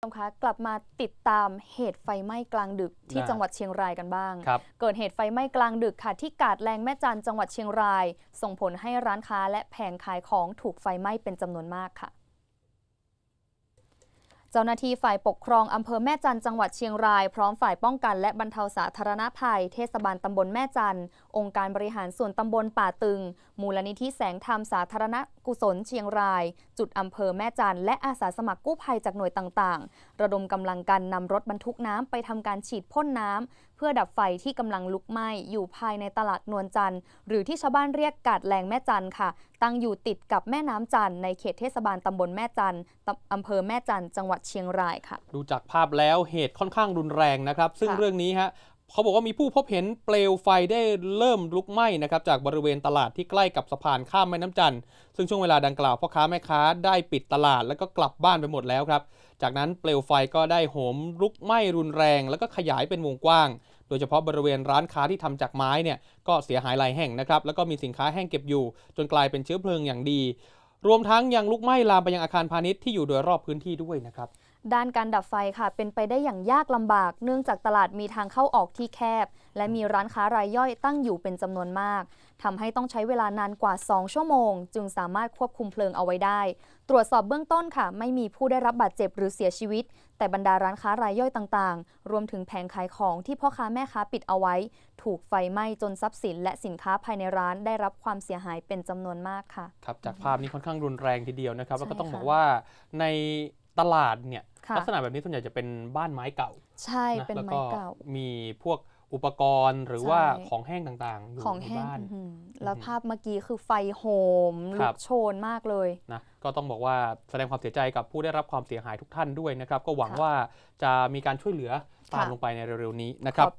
ผู้ชมคะกลับมาติดตามเหตุไฟไหม้กลางดึกที่นะ จังหวัดเชียงรายกันบ้าง ครับ เกิดเหตุไฟไหม้กลางดึกค่ะที่กาดแรงแม่จันทร์จังหวัดเชียงราย ส่งผลให้ร้านค้าและแผงขายของถูกไฟไหม้เป็นจำนวนมากค่ะ เจ้าหน้าที่ฝ่ายปกครองอำเภอแม่จันจังหวัดเชียงราย พร้อมฝ่ายป้องกันและบรรเทาสาธารณภัย เทศบาลตำบลแม่จันองค์การบริหารส่วนตำบลป่าตึง มูลนิธิแสงธรรมสาธารณกุศลเชียงราย จุดอำเภอแม่จันและอาสาสมัครกู้ภัยจากหน่วยต่างๆ ระดมกำลังกันนำรถบรรทุกน้ำไปทำการฉีดพ่นน้ำ พื่อดับไฟที่กำลังลุกไหม้อยู่ภายในตลาดนวลจันทร์ หรือที่ชาวบ้านเรียกกาดแรงแม่จันทร์ค่ะ ตั้งอยู่ติดกับแม่น้ำจันทร์ในเขตเทศบาลตำบลแม่จันทร์ตำอำเภอแม่จันทร์จังหวัดเชียงรายค่ะ ดูจากภาพแล้วเหตุค่อนข้างรุนแรงนะครับ ซึ่งค่ะเรื่องนี้ฮะ เขาบอกว่ามีผู้พบเห็นเปลวไฟได้เริ่มลุกไหม้นะครับจากบริเวณตลาดที่ใกล้กับสะพานข้ามแม่น้ำจันทร์ซึ่งช่วงเวลาดังกล่าวพ่อค้าแม่ค้าได้ปิดตลาดแล้วก็กลับบ้านไปหมดแล้วครับจากนั้นเปลวไฟก็ได้โหมลุกไหม้รุนแรง แล้วก็ขยายเป็นวงกว้าง โดยเฉพาะบริเวณร้านค้าที่ทำจากไม้เนี่ยก็เสียหายหลายแห่งนะครับแล้วก็มีสินค้าแห้งเก็บอยู่ จนกลายเป็นเชื้อเพลิงอย่างดี รวมทั้งยังลุกไหม้ลามไปยังอาคารพาณิชย์ที่อยู่โดยรอบพื้นที่ด้วยนะครับ ด้านการดับไฟค่ะ เป็นไปได้อย่างยากลำบาก เนื่องจากตลาดมีทางเข้าออกที่แคบ และมีร้านค้ารายย่อยตั้งอยู่เป็นจำนวนมากทำให้ต้องใช้เวลานานกว่า 2 ชั่วโมง จึงสามารถควบคุมเพลิงเอาไว้ได้ ตรวจสอบเบื้องต้นค่ะ ไม่มีผู้ได้รับบาดเจ็บหรือเสียชีวิต แต่บรรดาร้านค้ารายย่อยต่างๆ รวมถึงแผงขายของที่พ่อค้าแม่ค้าปิดเอาไว้ ถูกไฟไหม้จนทรัพย์สิน และสินค้าภายในร้านได้รับความเสียหายเป็นจำนวนมากค่ะ ครับ จากภาพนี้ค่อนข้างรุนแรงทีเดียวนะครับ แล้วก็ต้องบอกว่าในตลาดเนี่ย ลักษณะแบบนี้ส่วนใหญ่จะเป็นบ้านไม้เก่า ใช่นะเป็นแล้วไม้ก็เก่า มีพวกอุปกรณ์หรือใช่ว่าของแห้งต่างๆอยู่ของในแห้งบ้านอื้อหือแล้วอือหือภาพเมื่อกี้คือไฟโหมคลุรับกโชนมากเลยนะก็ต้องบอกว่าแสดงความเสียใจกับผู้ได้รับความเสียหายทุกท่านด้วยนะครับ ก็หวังค่ะว่าจะมีการช่วยเหลือตามค่ะลงไปในเร็วๆนี้นะคขรับอบ